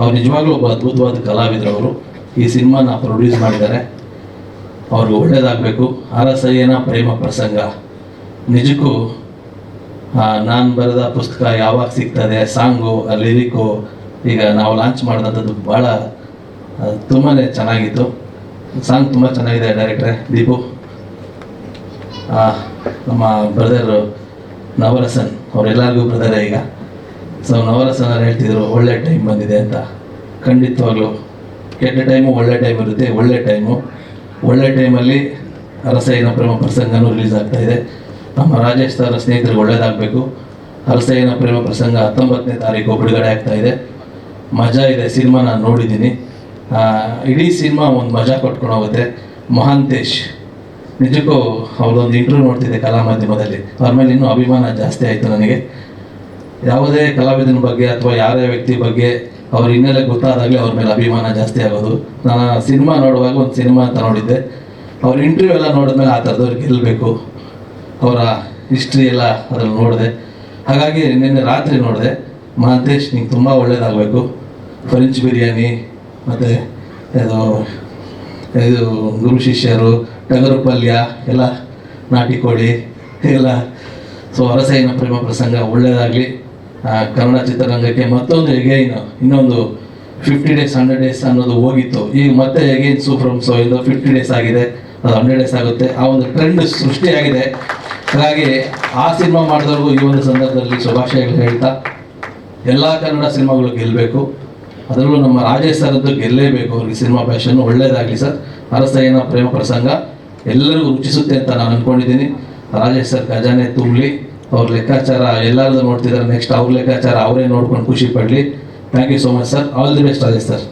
ಅವ್ರು ನಿಜವಾಗ್ಲೂ ಒಬ್ಬ ಅದ್ಭುತವಾದ ಕಲಾವಿದರು ಅವರು ಈ ಸಿನಿಮಾನ ಪ್ರೊಡ್ಯೂಸ್ ಮಾಡಿದ್ದಾರೆ. ಅವ್ರಿಗೆ ಒಳ್ಳೇದಾಗಬೇಕು. ಅರಸಯ್ಯನ ಪ್ರೇಮ ಪ್ರಸಂಗ. ನಿಜಕ್ಕೂ ನಾನು ಬರೆದ ಪುಸ್ತಕ ಯಾವಾಗ ಸಿಗ್ತದೆ? ಸಾಂಗು, ಲಿರಿಕು, ಈಗ ನಾವು ಲಾಂಚ್ ಮಾಡಿದಂಥದ್ದು ಭಾಳ ತುಂಬಾ ಚೆನ್ನಾಗಿತ್ತು. ಸಾಂಗ್ ತುಂಬ ಚೆನ್ನಾಗಿದೆ ಡೈರೆಕ್ಟ್ರೆ ದೀಪು. ನಮ್ಮ ಬ್ರದರ್ ನವರಸನ್, ಅವರೆಲ್ಲರಿಗೂ ಬ್ರದರೇ ಈಗ. ಸೊ ಅವ್ರು ಹೇಳ್ತಿದ್ರು, ಒಳ್ಳೆ ಟೈಮ್ ಬಂದಿದೆ ಅಂತ. ಖಂಡಿತವಾಗ್ಲೂ. ಕೆಟ್ಟ ಟೈಮು ಒಳ್ಳೆ ಟೈಮ್ ಇರುತ್ತೆ, ಒಳ್ಳೆ ಟೈಮು ಒಳ್ಳೆ ಟೈಮಲ್ಲಿ ಅರಸಯ್ಯನ ಪ್ರೇಮ ಪ್ರಸಂಗನೂ ರಿಲೀಸ್ ಆಗ್ತಾ ಇದೆ. ನಮ್ಮ ರಾಜೇಶ್ ಸರ್ ಸ್ನೇಹಿತರಿಗೆ ಒಳ್ಳೇದಾಗಬೇಕು. ಅರಸಯ್ಯನ ಪ್ರೇಮ ಪ್ರಸಂಗ ಹತ್ತೊಂಬತ್ತನೇ ತಾರೀಕು ಬಿಡುಗಡೆ ಆಗ್ತಾ ಇದೆ. ಮಜಾ ಇದೆ, ಸಿನಿಮಾ ನಾನು ನೋಡಿದ್ದೀನಿ. ಇಡೀ ಸಿನಿಮಾ ಒಂದು ಮಜಾ ಕೊಟ್ಕೊಂಡು ಹೋಗುತ್ತೆ. ಮಹಾಂತೇಶ್. ನಿಜಕ್ಕೂ ಅವ್ರದ್ದೊಂದು ಇಂಟರ್ವ್ಯೂ ನೋಡ್ತಿದ್ದೆ ಕಲಾ ಮಾಧ್ಯಮದಲ್ಲಿ ಅವ್ರ ಮೇಲೆ ಇನ್ನೂ ಅಭಿಮಾನ ಜಾಸ್ತಿ ಆಯಿತು ನನಗೆ. ಯಾವುದೇ ಕಲಾವಿದನ ಬಗ್ಗೆ ಅಥವಾ ಯಾರೇ ವ್ಯಕ್ತಿ ಬಗ್ಗೆ ಅವ್ರ ಹಿನ್ನೆಲೆ ಗೊತ್ತಾದಾಗಲೇ ಅವ್ರ ಮೇಲೆ ಅಭಿಮಾನ ಜಾಸ್ತಿ ಆಗೋದು. ನಾನು ಸಿನಿಮಾ ನೋಡುವಾಗ ಒಂದು ಸಿನಿಮಾ ಅಂತ ನೋಡಿದ್ದೆ. ಅವ್ರ ಇಂಟರ್ವ್ಯೂ ಎಲ್ಲ ನೋಡಿದ್ಮೇಲೆ ಆ ಥರದವ್ರು ಗೆಲ್ಲಬೇಕು. ಅವರ ಹಿಸ್ಟ್ರಿ ಎಲ್ಲ ಅದ್ರಲ್ಲಿ ನೋಡಿದೆ. ಹಾಗಾಗಿ ನಿನ್ನೆ ರಾತ್ರಿ ನೋಡಿದೆ. ಮಹಾಂತೇಶ್ ನಿಂಗೆ ತುಂಬ ಒಳ್ಳೇದಾಗಬೇಕು. ಫ್ರೆಂಚ್ ಬಿರಿಯಾನಿ, ಮತ್ತು ಇದು ಇದು ಗುರು ಶಿಷ್ಯರು ಟಗರು ಪಲ್ಯ ಎಲ್ಲ ನಾಟಿ ಕೋಳಿ, ಎಲ್ಲ. ಸೊ ಅರಸೈನ ಪ್ರೇಮ ಪ್ರಸಂಗ ಒಳ್ಳೆಯದಾಗಲಿ ಕನ್ನಡ ಚಿತ್ರರಂಗಕ್ಕೆ ಮತ್ತೊಂದು ಎಗೈನ್ ಇನ್ನೊಂದು ಫಿಫ್ಟಿ ಡೇಸ್ ಹಂಡ್ರೆಡ್ ಡೇಸ್ ಅನ್ನೋದು ಹೋಗಿತ್ತು. ಈಗ ಮತ್ತೆ ಎಗೈನ್ ಸೂಫ್ರಮ್ ಸೊ ಇದು ಫಿಫ್ಟಿ ಡೇಸ್ ಆಗಿದೆ. ಅದು ಹಂಡ್ರೆಡ್ ಡೇಸ್ ಆಗುತ್ತೆ. ಆ ಒಂದು ಟ್ರೆಂಡ್ ಸೃಷ್ಟಿಯಾಗಿದೆ. ಹಾಗಾಗಿ ಆ ಸಿನಿಮಾ ಮಾಡಿದವ್ರಿಗೂ ಈ ಒಂದು ಸಂದರ್ಭದಲ್ಲಿ ಶುಭಾಶಯಗಳು ಹೇಳ್ತಾ, ಎಲ್ಲ ಕನ್ನಡ ಸಿನಿಮಾಗಳು ಗೆಲ್ಲಬೇಕು ಅದರಲ್ಲೂ ನಮ್ಮ ರಾಜೇಶ್ ಸರ್ ಗೆಲ್ಲಲೇಬೇಕು ಗೆಲ್ಲೇಬೇಕು. ಅವ್ರಿಗೆ ಸಿನಿಮಾ ಫ್ಯಾಷನ್ ಒಳ್ಳೇದಾಗಲಿ ಸರ್ ಅರಸಯ್ಯನ ಪ್ರೇಮ ಪ್ರಸಂಗ ಎಲ್ಲರಿಗೂ ರುಚಿಸುತ್ತೆ ಅಂತ ನಾನು ಅಂದ್ಕೊಂಡಿದ್ದೀನಿ ರಾಜೇಶ್ ಸರ್ ಖಜಾನೆ ತುಂಬಲಿ ಅವ್ರ ಲೆಕ್ಕಾಚಾರ ಎಲ್ಲರದು ನೋಡ್ತಿದ್ದಾರೆ ನೆಕ್ಸ್ಟ್ ಅವ್ರ ಲೆಕ್ಕಾಚಾರ ಅವರೇ ನೋಡ್ಕೊಂಡು ಖುಷಿ ಪಡಲಿ. Thank you so much sir all the best ಅದೇ ಸರ್